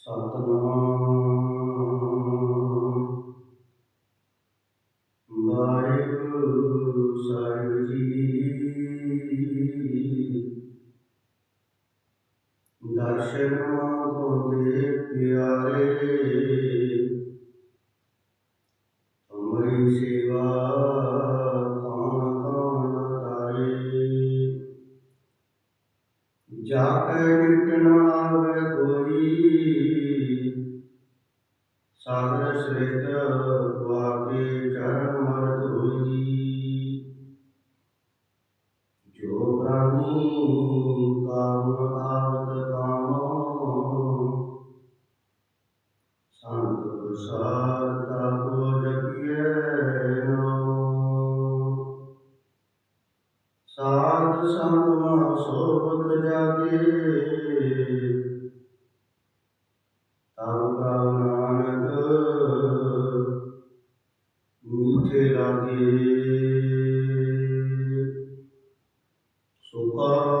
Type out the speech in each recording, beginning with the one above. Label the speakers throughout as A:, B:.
A: ਸਤਨਾਮ। ਵਾਹਿਗੁਰੂ ਸਾਹਿਬ ਜੀ। ਦਰਸ਼ਨ ਮੰਗੋਦੇ ਪਿਆਰੇ ਜਾ ਕੇ ਨਿਕਟ ਆਵੇ ਕੋਈ। ਸਾਗਰ ਸ੍ਰਿਸ਼ਟ ਵਾਕੇ ਚਰਨ ਮਰ ਧੋਈ। ਜੋ ਪ੍ਰਾਨੀ ਕਾਮ ਆਵਤ ਕਾਮ, ਸੰਤ ਪ੍ਰਸਾਦ ਸਾਧ ਸੰਗ ਮਹ ਸੋਬਤ ਜਾਗੇ। ਤਬ ਪ੍ਰਭ ਨਾਨਕ ਮੀਠੇ ਲਾਗੇ। ਸੁਖਾ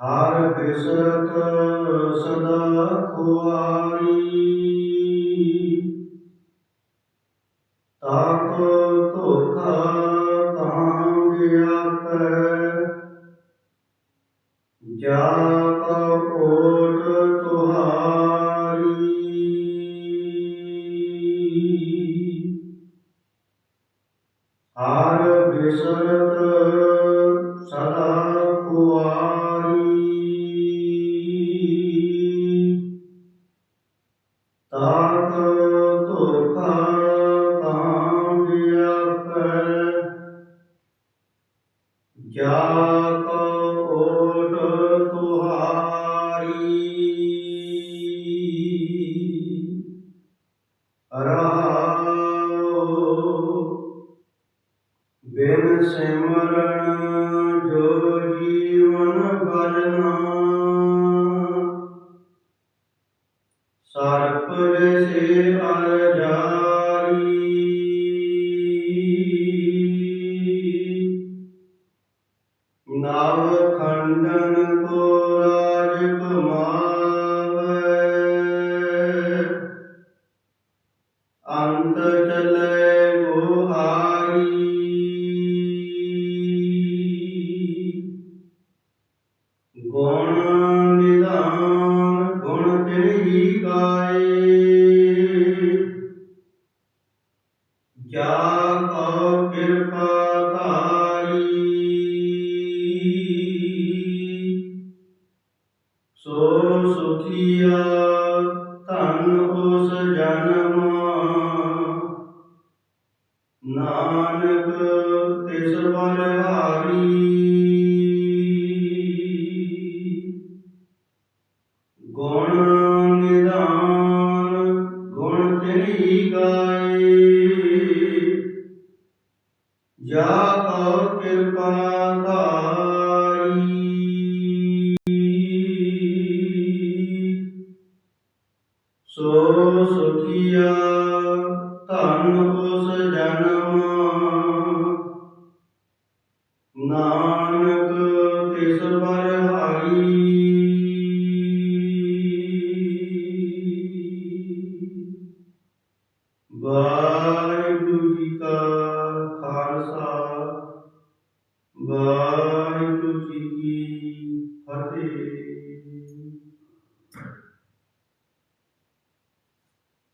A: ਹਰ ਬਿਸਰਤ ਸਦਾ ਖੁਆਰੀ। ਤਾਪ ਧੋਖਾ ਤਾਂ ਵਿਆਪੈ ਜਾ ਸਿਮਰਨ ਜੋ ਜੀਵਨ ਬਲਨਾ ਸਰਪ ਜੈਸੇ ਅਰ ਜਾਰੀ। ਨਵ ਖੰਡਨ ਕੋ ਰਾਜ ਕਮਾਵੇ। ਅੰਤ ਚਲੇ ਗੁਣ ਨਿਧਾਨ ਗੁਣ ਤੇਰੀ ਗਾਏ ਜਾ ਕੋ ਕਿਰਪਾ ਧਾਰੀ। ਸੋ ਸੁਖੀਆ ਗੁਣ ਗਾਏ ਜਾ ਕੋ ਕਿਰਪਾ ਧਾਰੀ। ਸੋ ਸੁਖੀਆ ਧਨ ਉਸ ਜਨਮ Thy